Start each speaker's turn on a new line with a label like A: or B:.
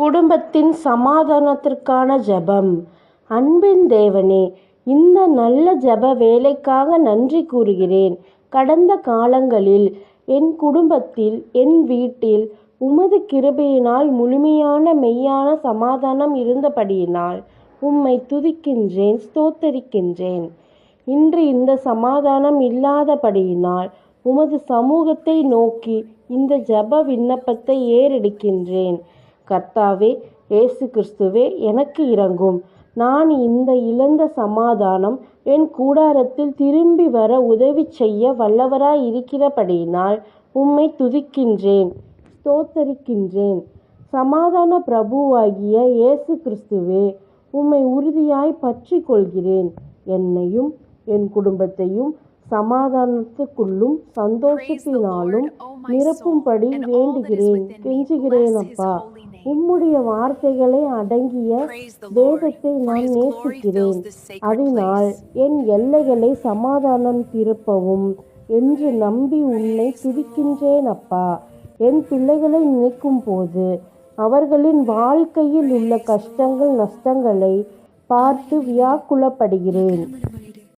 A: குடும்பத்தின் சமாதானத்திற்கான ஜெபம். அன்பின் தேவனே இந்த நல்ல ஜெப வேலைக்காக நன்றி கூறுகிறேன். கடந்த காலங்களில் என் குடும்பத்தில் என் வீட்டில் உமது கிருபையினால் முழுமையான மெய்யான சமாதானம் இருந்தபடியினால் உம்மை துதிக்கின்றேன் ஸ்தோத்தரிக்கின்றேன். இன்று இந்த சமாதானம் இல்லாதபடியினால் உமது சமூகத்தை நோக்கி இந்த ஜெப விண்ணப்பத்தை ஏறெடுக்கின்றேன். கர்த்தாவே இயேசு கிறிஸ்துவே எனக்கு இரங்கும். நான் இந்த இழந்த சமாதானம் என் கூடாரத்தில் திரும்பி வர உதவி செய்ய வல்லவராய் இருக்கிறபடியினால் உம்மை துதிக்கின்றேன் ஸ்தோத்தரிக்கின்றேன். சமாதான பிரபுவாகிய இயேசு கிறிஸ்துவே உம்மை உறுதியாய் பற்றி கொள்கிறேன் என்னையும் என் குடும்பத்தையும் சமாதானத்துக்குள்ளும் சந்தோஷத்தினாலும் நிரப்பும்படி வேண்டுகிறேன். கெஞ்சுகிறேன் அப்பா. உம்முடைய வார்த்தைகளை அடங்கிய வேதத்தை நான் நேசிக்கிறேன். அதனால் என் எல்லைகளை சமாதானம் திருப்பவும் என்று நம்பி உன்னை துதிக்கின்றேன் அப்பா. என் பிள்ளைகளை நினைக்கும் போது அவர்களின் வாழ்க்கையில் உள்ள கஷ்டங்கள் நஷ்டங்களை பார்த்து வியாக்குலப்படுகிறேன்.